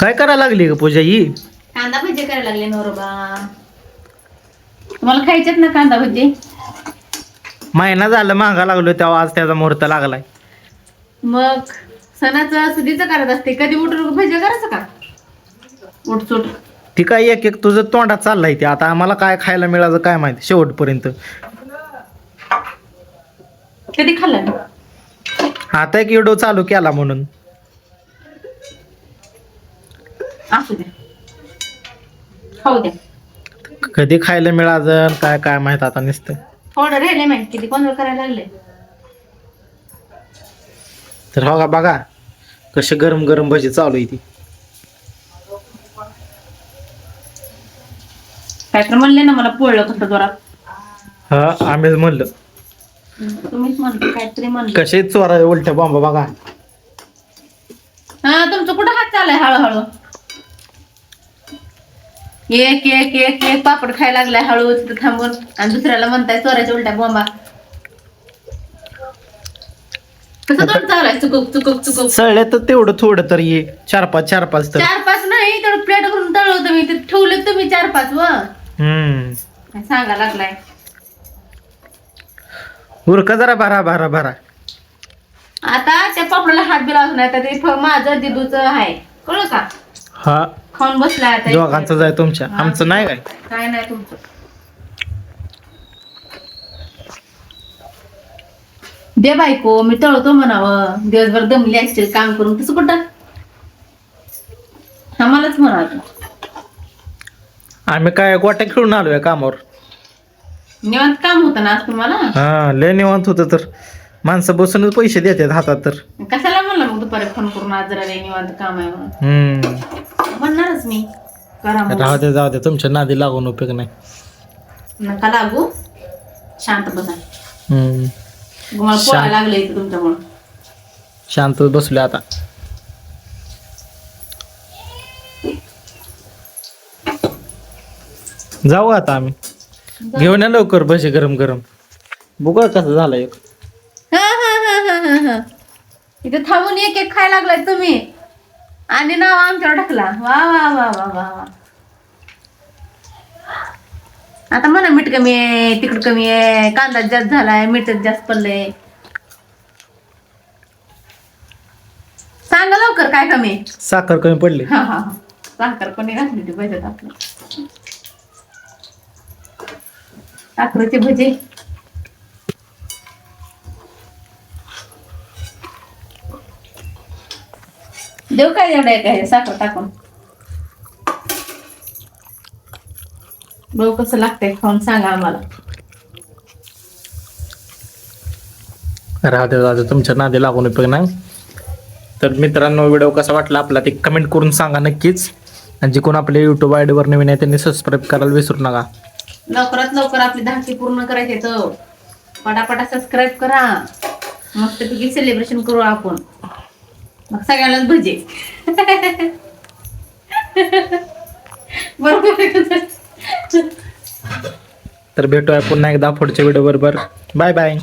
काय करायला लागली ग पूजा ही? कांदा भजी करायला लागले नवरोबा. तुम्हाला खायचेत ना कांदा भजी? महिना झालं मागा लागलो तेव्हा आज त्याचा मुहूर्त लागलाय. मग सणाचं सुधीचं करत असते. कधी उठून भजी करायचं का? उठसूट ती काय एक एक तुझं तोंडात चाललंय ते. आता आम्हाला काय खायला मिळालं काय माहिती? शेवटपर्यंत. कधी खाल्लं? आता एक व्हिडिओ चालू केला म्हणून. असू द्या खाऊ द्या कधी खायला मिळालं काय काय माहीत आता नुसतं. थोडं राहिले माहिती? किती कोण करायला लागले? तर हो का बघा. कशी गरम गरम भजी चालू आहे ती. काय तर म्हणले ना मला पोळलं कसं जोरात. हा आम्हीच म्हणलं. तुम्हीच म्हणले काहीतरी म्हणले. कसे चोरा उलट्या बॉम्ब बघा. हा तुमचं कुठं हात चालाय हळूहळू? एक एक एक एक पापड खायला लागलाय हळू तिथं थांबून. आणि दुसऱ्याला म्हणताय चोराच्या उलट्या बोंबा. कसं तोंड चालू चुकूक चुकूक चुकूक. सळले तर तेवढं थोडं तर ये. चार पाच चार पाच तर. चार पाच नाही तेवढं प्लेट भरून तळलं तुम्ही ते ठेवले तुम्ही चार पाच व. हम्म. काय सांगा लागलाय? उरका जरा भरा भरा भरा. आता त्या पापडाला हात बी लावून नाही तर ते फ- माझं दिदूच आहे. कळलं का? हा. खाऊन बसलाय आता दोघांचं जाय तुमच्या. आमचं नाही काय? काय नाही तुमचं. दे बायको मी तळतो म्हणावं. दिवसभर दमली असतील काम करून तसं कुठं? आम्हालाच म्हणावं आम्ही काय गोट्या खेळून आलोय कामावर? निवांत काम होतं ना आज तुम्हाला? हा लय निवांत होतं तर. माणसं बसूनच पैसे देतात हातात तर. कशाला म्हणलं मग दुपारी फोन करून आज जरा लय निवांत काम आहे म्हणून? हम्म. म्हणणारच मी. करा मग. राहू दे जाऊ दे. तुमच्या नादी लागून उपयोग नाही. नका लागू. शांत बसा. हम्म. शांत. लागलं इथं तुमच्यामुळं. शांत बसले आता. जाऊ आता आम्ही. घेऊन या लवकर भजी गरम गरम. बघा कसं झालं एक. इथे थांबून एक एक खायला लागलाय तुम्ही. आणि नाव आमच्यावर टाकला. वा वा वा वा वा वा. आता म्हणा मीठ कमी आहे तिखट कमी आहे कांदा जास्त झालाय मीठ जास्त पडलंय. सांगा लवकर काय कमी आहे? साखर कमी पडली. हा हा हा. साखर कोणी घातली ती भज्यात आपलं. साखरेचे भजे. देऊ काय एवढं आहे काय साखर टाकून. बघू कसं लागतंय खाऊन सांगा आम्हाला. राहू दे राहू दे तुमच्या नादी लागून उपयोग नाही तर मित्रांनो व्हिडिओ कसा वाटला आपला ते कमेंट करून सांगा नक्कीच. आणि जे कोण आपल्या युट्यूब आय डीवर नवीन आहे त्यांनी सबस्क्राईब करायला विसरू नका. लवकरात लवकर आपली धाकटी पूर्ण करायची तर पटापटा सबस्क्राईब करा. मस्तपैकी सेलिब्रेशन करू आपण. मग सगळ्यांनाच भजे. बरोबर तर भेटूया पुन्हा एकदा पुढच्या व्हिडिओ बरोबर. Bye bye